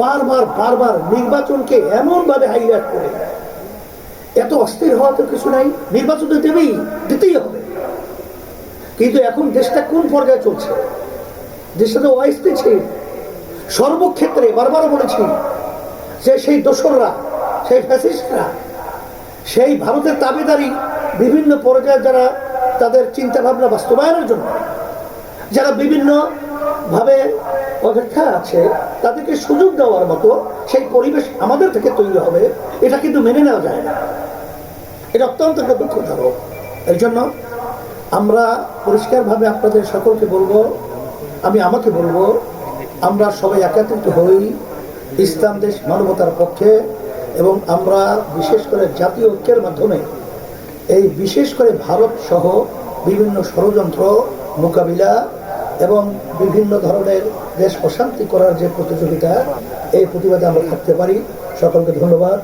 বারবার বারবার নির্বাচনকে এমনভাবে হাইলাইট করে। এত অস্থির হওয়া তো কিছু নাই, নির্বাচন তো দেবেই, দিতেই হবে। কিন্তু এখন দেশটা কোন পর্যায়ে চলছে? দেশটা তো অস্থিতিশীল সর্বক্ষেত্রে বারবার বলেছি যে সেই দোসররা, সেই ফ্যাসিস্টরা সেই ভারতের দাবিদারি বিভিন্ন পর্যায়ে যারা তাদের চিন্তা ভাবনা বাস্তবায়নের জন্য, যারা বিভিন্ন অপেক্ষা আছে, তাদেরকে সুযোগ দেওয়ার মতো সেই পরিবেশ আমাদের থেকে তৈরি হবে, এটা কিন্তু মেনে নেওয়া যায় না। এটা অত্যন্ত একটা দুঃখজনক। এই জন্য আমরা পরিষ্কারভাবে আপনাদের সকলকে বলব, আমি আমাকে বলব, আমরা সবাই একাত্রিত হই ইসলাম দেশ মানবতার পক্ষে এবং আমরা বিশেষ করে জাতীয় ঐক্যের মাধ্যমে এই বিশেষ করে ভারত সহ বিভিন্ন ষড়যন্ত্র, মোকাবিলা এবং বিভিন্ন ধরনের দেশ অশান্তি করার যে প্রতিযোগিতা, এই প্রতিবাদে আমরা থাকতে পারি। সকলকে ধন্যবাদ।